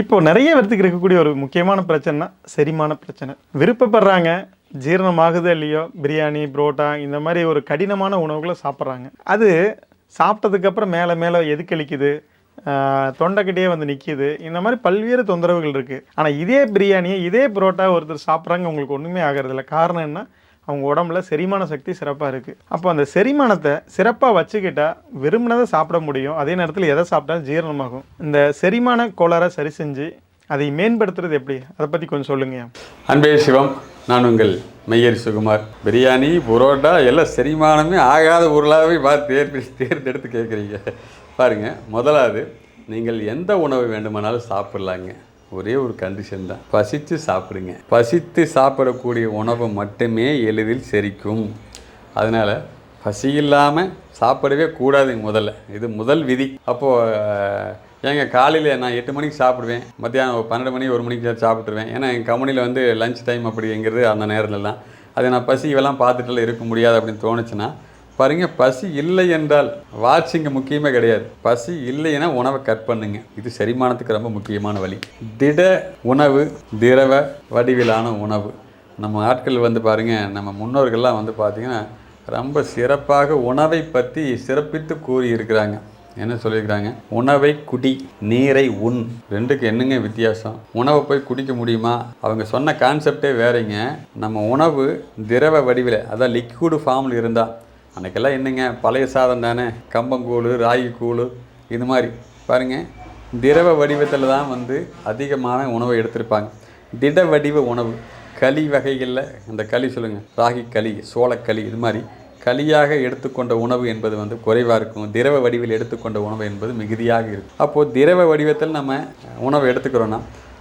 இப்போ நிறைய பேர்த்துக்கு இருக்கக்கூடிய ஒரு முக்கியமான பிரச்சனைனா செரிமான பிரச்சனை. விருப்பப்படுறாங்க ஜீரணமாகுதோ இல்லையோ பிரியாணி புரோட்டா இந்த மாதிரி ஒரு கடினமான உணவுகளை சாப்பிட்றாங்க. அது சாப்பிட்டதுக்கப்புறம் மேலே மேலே எதுக்களிக்குது தொண்டைக்கிட்டே வந்து நிற்கிது இந்த மாதிரி பல்வேறு தொந்தரவுகள் இருக்குது ஆனால் இதே பிரியாணியை இதே புரோட்டா ஒருத்தர் சாப்பிட்றாங்க உங்களுக்கு ஒன்றுமே ஆகிறதில்ல. காரணம் என்ன? அவங்க உடம்புல செரிமான சக்தி சிறப்பாக இருக்குது அப்போ அந்த செரிமானத்தை சிறப்பாக வச்சுக்கிட்டால் விரும்பினதை சாப்பிட முடியும். அதே நேரத்தில் எதை சாப்பிட்டாலும் ஜீரணமாகும். இந்த செரிமான கோளாறை சரி செஞ்சு அதை மேம்படுத்துறது எப்படி? அதை பற்றி கொஞ்சம் சொல்லுங்கள் அன்பே சிவம் நான் உங்கள் மெய்யர் சுகுமார். பிரியாணி புரோட்டா எல்லாம் செரிமானமே ஆகாத பொருளாகவே பார்த்து தேர்ந்து தேர்ந்தெடுத்து கேட்குறீங்க பாருங்கள் முதலாவது நீங்கள் எந்த உணவு வேண்டுமானாலும் சாப்பிட்லாங்க. ஒரே ஒரு கண்டிஷன் தான். பசித்து சாப்பிடுங்க. பசித்து சாப்பிடக்கூடிய உணவு மட்டுமே எளிதில் செரிக்கும். அதனால் பசி இல்லாமல் சாப்பிடவே கூடாதுங்க முதல்ல. இது முதல் விதி. அப்போது ஏங்க காலையில் நான் எட்டு மணிக்கு சாப்பிடுவேன். மத்தியானம் பன்னெண்டு மணி ஒரு மணிக்கு சாப்பிட்ருவேன் ஏன்னா எங்கள் கம்பெனியில் வந்து லஞ்ச் டைம் அப்படிங்கிறது அந்த நேரத்துலலாம் அது நான் பசி இவெல்லாம் பார்த்துட்டுலாம் இருக்க முடியாது அப்படின்னு தோணுச்சுன்னா பாருங்க பசி இல்லை என்றால் வாட்சிங்க முக்கியமே கிடையாது. பசி இல்லைன்னா உணவை கட் பண்ணுங்க. இது செரிமானத்துக்கு ரொம்ப முக்கியமான வழி. திட உணவு திரவ வடிவிலான உணவு. நம்ம ஆட்கள் வந்து பாருங்க நம்ம முன்னோர்கள்லாம் வந்து பார்த்தீங்கன்னா ரொம்ப சிறப்பாக உணவை பற்றி சிறப்பித்து கூறியிருக்கிறாங்க. என்ன சொல்லியிருக்கிறாங்க? உணவை குடி நீரை உண். ரெண்டுக்கு என்னங்க வித்தியாசம்? உணவை போய் குடிக்க முடியுமா? அவங்க சொன்ன கான்செப்டே வேறங்க. நம்ம உணவு திரவ வடிவில் அதான் லிக்விடு ஃபார்மில் இருந்தால் அன்றைக்கெல்லாம் என்னங்க? பழைய சாதம் தானே? கம்பங்கூழ் ராகிக்கூழ் இது மாதிரி. பாருங்கள் திரவ வடிவத்தில் தான் வந்து அதிகமான உணவை எடுத்திருப்பாங்க. திட வடிவ உணவு. களி வகைகளில் அந்த களி சொல்லுங்கள் ராகி களி சோளக்களி இது மாதிரி. களியாக எடுத்துக்கொண்ட உணவு என்பது வந்து குறைவாக இருக்கும். திரவ வடிவில் எடுத்துக்கொண்ட உணவு என்பது மிகுதியாக இருக்கும். அப்போது திரவ வடிவத்தில் நம்ம உணவை எடுத்துக்கிறோன்னா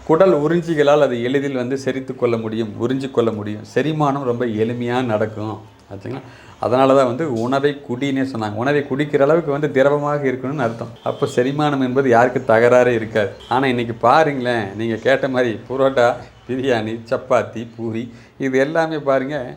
குடல் உறிஞ்சிகளால் அது எளிதில் வந்து செரித்து கொள்ள முடியும் உறிஞ்சிக்கொள்ள முடியும். செரிமானம் ரொம்ப எளிமையாக நடக்கும். ஆச்சுங்களா அதனால தான் வந்து உணவை குடினே சொன்னாங்க. உணவை குடிக்கிற அளவுக்கு வந்து திரவமாக இருக்கணும்னு அர்த்தம். அப்போ செரிமானம் என்பது யாருக்கு தகராறு இருக்காது. ஆனால் இன்றைக்கி பாருங்களேன் நீங்கள் கேட்ட மாதிரி புரோட்டா பிரியாணி சப்பாத்தி பூரி இது எல்லாமே பாருங்கள்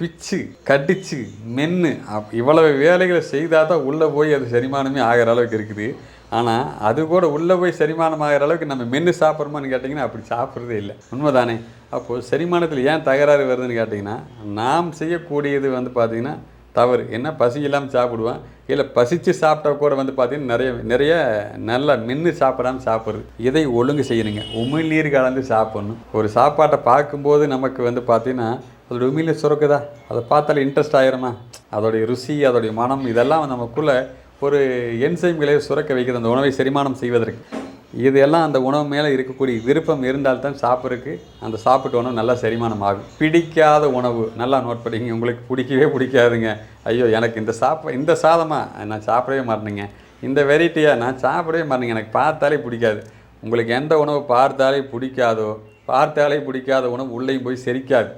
பிச்சு கடிச்சு மென்று அப் இவ்வளவு வேலைகளை செய்தால் தான் உள்ளே போய் அது செரிமானமே ஆகிற அளவுக்கு இருக்குது. ஆனால் அது கூட உள்ளே போய் செரிமானம் ஆகிற அளவுக்கு நம்ம மென்று சாப்பிட்றோமான்னு கேட்டிங்கன்னா அப்படி சாப்பிட்றதே இல்லை. உண்மைதானே? அப்போது செரிமானத்தில் ஏன் தகராறு வருதுன்னு கேட்டிங்கன்னா நாம் செய்யக்கூடியது வந்து பார்த்திங்கன்னா தவறு. என்ன? பசி இல்லாமல் சாப்பிடுவான் இல்லை பசித்து சாப்பிட்டா கூட வந்து பார்த்திங்கன்னா நிறைய நிறைய நல்லா மென்று சாப்பிடாம சாப்பிட்றது. இதை ஒழுங்கு செய்யணுங்க. உமிழ்நீர் கலந்து சாப்பிட்ணும். ஒரு சாப்பாட்டை பார்க்கும்போது நமக்கு வந்து பார்த்திங்கன்னா அதோட உமிழ்நீர் சுரக்குதா? அதை பார்த்தாலே இன்ட்ரெஸ்ட் ஆயிருமா? அதோடைய ருசி அதோடைய மனம் இதெல்லாம் நமக்குள்ளே ஒரு என்சைம்களை சுரக்க வைக்கிறது அந்த உணவை செரிமானம் செய்வதற்கு. இதெல்லாம் அந்த உணவு மேலே இருக்கக்கூடிய விருப்பம் இருந்தால்தான் சாப்பிட்றதுக்கு அந்த சாப்பிட்ட உணவு நல்லா செரிமானம் ஆகும் பிடிக்காத உணவு நல்லா நோட் பண்ணிங்க உங்களுக்கு பிடிக்கவே பிடிக்காதுங்க. ஐயோ எனக்கு இந்த சாப்ப இந்த சாதமாக நான் சாப்பிடவே மாட்டேங்க இந்த வெரைட்டியாக நான் சாப்பிடவே மாட்டேங்க எனக்கு பார்த்தாலே பிடிக்காது. உங்களுக்கு எந்த உணவு பார்த்தாலே பிடிக்காதோ பார்த்தாலே பிடிக்காத உணவு உள்ளேயும் போய் செரிக்காது.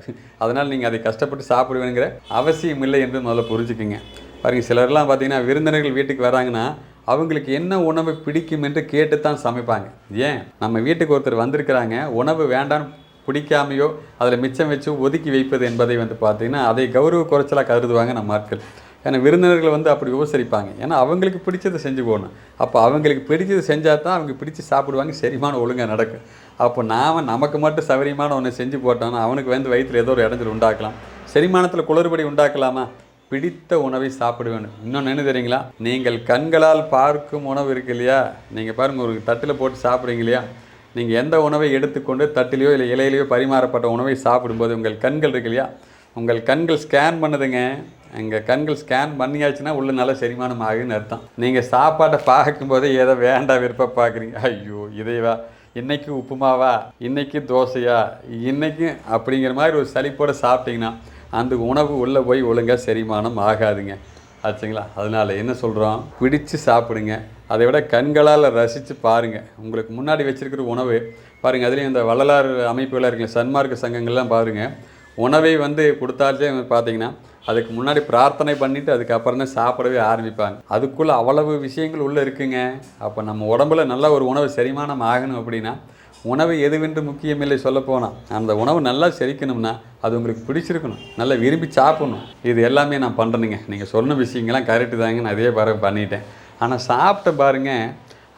அதனால் நீங்கள் அதை கஷ்டப்பட்டு சாப்பிடுவேங்கிற அவசியம் இல்லை என்று முதல்ல புரிஞ்சுக்குங்க. பாருங்கள் சிலர்லாம் பார்த்தீங்கன்னா விருந்தினர்கள் வீட்டுக்கு வராங்கன்னா அவங்களுக்கு என்ன உணவு பிடிக்கும் என்று கேட்டு தான் சமைப்பாங்க. ஏன்? நம்ம வீட்டுக்கு ஒருத்தர் வந்திருக்கிறாங்க உணவு வேண்டான்னு பிடிக்காமையோ அதில் மிச்சம் வச்சு ஒதுக்கி வைப்பது என்பதை வந்து பார்த்தீங்கன்னா அதை கௌரவ குறைச்சலாக கருதுவாங்க நம்ம ஆட்கள். ஏன்னா விருந்தினர்கள் வந்து அப்படி உபசரிப்பாங்க ஏன்னா அவங்களுக்கு பிடிச்சதை செஞ்சு போகணும் அப்போ அவங்களுக்கு பிடிச்சது செஞ்சால் தான் அவங்க பிடிச்சி சாப்பிடுவாங்க செரிமானம் ஒழுங்காக நடக்கும். அப்போ நாம் நமக்கு மட்டும் சௌகரியமான ஒன்று செஞ்சு போட்டோம்னா அவனுக்கு வந்து வயிற்றில் ஏதோ ஒரு இடைஞ்சல் உண்டாக்கலாம். செரிமானத்தில் குளறுபடி உண்டாக்கலாமா? பிடித்த உணவை சாப்பிட வேண்டும் இன்னொன்று என்ன தெரியுங்களா? நீங்கள் கண்களால் பார்க்கும் உணவு இருக்கு இல்லையா? நீங்கள் பாருங்கள் ஒரு தட்டில் போட்டு சாப்பிட்றீங்க இல்லையா? நீங்கள் எந்த உணவை எடுத்துக்கொண்டு தட்டிலையோ இல்லை இலையிலையோ பரிமாறப்பட்ட உணவை சாப்பிடும்போது உங்கள் கண்கள் இருக்கு இல்லையா? உங்கள் கண்கள் ஸ்கேன் பண்ணுதுங்க. எங்கள் கண்கள் ஸ்கேன் பண்ணியாச்சுன்னா உள்ள நல்ல செரிமானம் ஆகுதுன்னு அர்த்தம். நீங்கள் சாப்பாட்டை பார்க்கும்போதே ஏதோ வேண்டாம் விருப்பம் பார்க்குறீங்க. ஐயோ இதைவா? இன்றைக்கும் உப்புமாவா? இன்றைக்கும் தோசையா? இன்றைக்கும் அப்படிங்கிற மாதிரி ஒரு சளிப்போடு சாப்பிட்டீங்கன்னா அந்த உணவு உள்ளே போய் ஒழுங்காக செரிமானம் ஆகாதுங்க. ஆச்சுங்களா? அதனால் என்ன சொல்கிறோம் பிடிச்சு சாப்பிடுங்க. அதை விட கண்களால் ரசித்து பாருங்கள் உங்களுக்கு முன்னாடி வச்சுருக்கிற உணவு பாருங்கள் அதுலேயும் இந்த வள்ளலார் அமைப்புகளாக இருக்குங்க சன்மார்க்க சங்கங்கள்லாம் பாருங்கள் உணவை வந்து கொடுத்தாலே பார்த்தீங்கன்னா அதுக்கு முன்னாடி பிரார்த்தனை பண்ணிவிட்டு அதுக்கப்புறம் தான் சாப்பிடவே ஆரம்பிப்பாங்க. அதுக்குள்ளே அவ்வளவு விஷயங்கள் உள்ளே இருக்குங்க. அப்போ நம்ம உடம்புல நல்ல ஒரு உணவு செரிமானம் ஆகணும் அப்படின்னா உணவு எதுவென்று முக்கியமில்லை சொல்லப்போனால் அந்த உணவு நல்லா செரிக்கணும்னா அது உங்களுக்கு பிடிச்சிருக்கணும். நல்லா விரும்பி சாப்பிடணும். இது எல்லாமே நான் பண்ணுறேனுங்க நீங்கள் சொன்ன விஷயங்கள்லாம் கரெக்டு தாங்க. நான் அதே பாரு பண்ணிட்டேன். ஆனால் சாப்பிட்ட பாருங்க.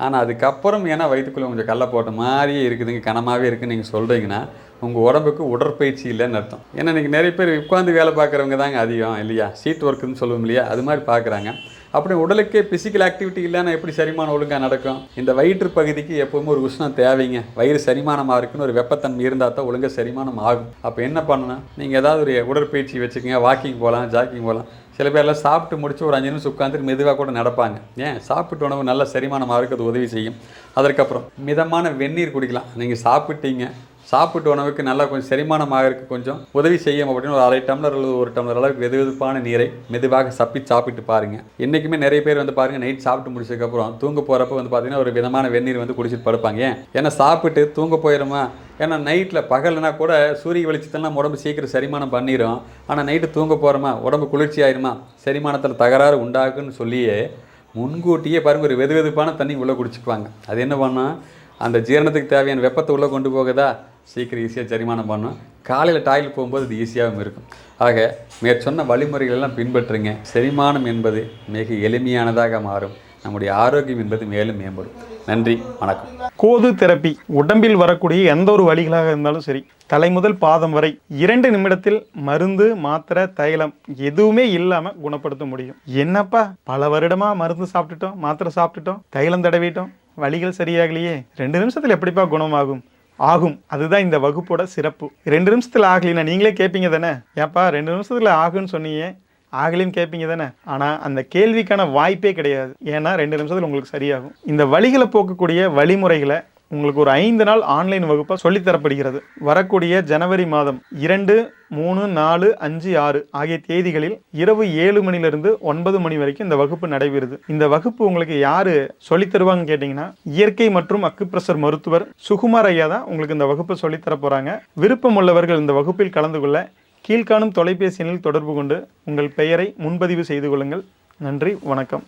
ஆனால் அதுக்கப்புறம் ஏன்னா வயிற்றுக்குள்ளே கொஞ்சம் கல்லை போட்ட மாதிரியே இருக்குதுங்க. கனமாகவே இருக்குதுன்னு நீங்கள் சொல்கிறீங்கன்னா உங்கள் உடம்புக்கு உடற்பயிற்சி இல்லைன்னு அர்த்தம். ஏன்னா இன்றைக்கி நிறைய பேர் உட்காந்து வேலை பார்க்குறவங்க தாங்க அதிகம் இல்லையா? சீட் ஒர்க்குன்னு சொல்லுவோம் இல்லையா? அது மாதிரி பார்க்குறாங்க. அப்படி உடலுக்கு பிசிக்கல் ஆக்டிவிட்டி இல்லைன்னா எப்படி செரிமானம் ஒழுங்காக நடக்கும்? இந்த வயிற்று பகுதிக்கு எப்போவுமே ஒரு உஷ்ணம் தேவைங்க. வயிறு செரிமானமாக இருக்குன்னு ஒரு வெப்பத்தன்மை இருந்தால் தான் ஒழுங்காக செரிமானம் ஆகும். அப்போ என்ன பண்ணணும்? நீங்கள் ஏதாவது ஒரு உடற்பயிற்சி வச்சுக்கோங்க. வாக்கிங் போகலாம் ஜாக்கிங் போகலாம். சில பேர்லாம் சாப்பிட்டு முடிச்சு ஒரு அஞ்சு நிமிஷம் உட்காந்துட்டு மெதுவாக கூட நடப்பாங்க. ஏன்? சாப்பிட்டு உணவு நல்ல செரிமானமாக இருக்கிறது உதவி செய்யும். அதற்கப்புறம் மிதமான வெந்நீர் குடிக்கலாம். நீங்கள் சாப்பிட்டீங்க. சாப்பிட்டு உணவுக்கு நல்லா கொஞ்சம் செரிமானமாக இருக்க கொஞ்சம். உதவி செய்யும் அப்படின்னு ஒரு அரை டம்ளர் அல்லது ஒரு டம்ளர் அளவுக்கு வெது வெதுப்பான நீரை மெதுவாக சப்பி சாப்பிட்டு பாருங்க. என்றைக்குமே நிறைய பேர் வந்து பாருங்க நைட் சாப்பிட்டு முடிச்சதுக்கப்புறம் தூங்க போகிறப்ப வந்து பார்த்தீங்கன்னா ஒரு விதமான வெந்நீர் வந்து குடிச்சிட்டு படுப்பாங்க. ஏன்? ஏன்னா சாப்பிட்டு தூங்க போயிடுமா ஏன்னா நைட்டில் பகல்னா கூட சூரிய வெளிச்சத்தெல்லாம் உடம்பு சீக்கிரம் செரிமானம் பண்ணிடும் ஆனால் நைட்டு தூங்க போகிறோமா உடம்பு குளிர்ச்சி ஆயிருமா? செரிமானத்தில் தகராறு உண்டாகுன்னு சொல்லியே முன்கூட்டியே பாருங்க ஒரு வெது வெதுப்பான தண்ணி உள்ளே குடிச்சுக்குவாங்க. அது என்ன பண்ணால் அந்த ஜீரணத்துக்கு தேவையான வெப்பத்தை உள்ளே கொண்டு போகுதா? சீக்கிரம் ஈஸியாக செரிமானம் பண்ணும் காலையில் டாய்லெட் போகும்போது இது ஈஸியாகவும் இருக்கும். ஆக மேற்சொன்ன வழிமுறைகள் எல்லாம் பின்பற்றுங்க. செரிமானம் என்பது மிக எளிமையானதாக மாறும். நம்முடைய ஆரோக்கியம் என்பது மேலும் மேம்படும். நன்றி வணக்கம். கோது தெரப்பி. உடம்பில் வரக்கூடிய எந்த ஒரு வழிகளாக இருந்தாலும் சரி தலை முதல் பாதம் வரை இரண்டு நிமிடத்தில் மருந்து மாத்திரை தைலம் எதுவுமே இல்லாம குணப்படுத்த முடியும். என்னப்பா பல வருடமா மருந்து சாப்பிட்டுட்டோம் மாத்திரை சாப்பிட்டுட்டோம் தைலம் தடவிட்டோம் வலிகள் சரியாகலையே. ரெண்டு நிமிஷத்தில் எப்படிப்பா குணமாகும்? ஆகும். அதுதான் இந்த வகுப்போட சிறப்பு. ரெண்டு நிமிஷத்தில் ஆகலைன்னா நீங்களே கேட்பீங்க தானே? ஏப்பா ரெண்டு நிமிஷத்தில் ஆகுன்னு சொன்னீங்க. ஆகலைன்னு கேட்பீங்க தானே? ஆனால் அந்த கேள்விக்கான வாய்ப்பே கிடையாது. ஏன்னா ரெண்டு நிமிஷத்தில் உங்களுக்கு சரியாகும். இந்த வழிகளை போக்கக்கூடிய வழிமுறைகளை உங்களுக்கு ஒரு ஐந்து நாள் ஆன்லைன் வகுப்பாக சொல்லித்தரப்படுகிறது. வரக்கூடிய ஜனவரி மாதம் இரண்டு மூணு நாலு அஞ்சு ஆறு ஆகிய தேதிகளில் இரவு ஏழு மணிலிருந்து ஒன்பது மணி வரைக்கும் இந்த வகுப்பு நடைபெறுது. இந்த வகுப்பு உங்களுக்கு யாரு சொல்லித் தருவாங்கன்னு கேட்டிங்கன்னா இயற்கை மற்றும் அக்குப்ரெஷர் மருத்துவர் சுகுமார் ஐயா தான் உங்களுக்கு இந்த வகுப்பை சொல்லித்தர போகிறாங்க விருப்பம் உள்ளவர்கள் இந்த வகுப்பில் கலந்து கொள்ள கீழ்காணும் தொலைபேசி எண்ணில் தொடர்பு கொண்டு உங்கள் பெயரை முன்பதிவு செய்து கொள்ளுங்கள். நன்றி வணக்கம்.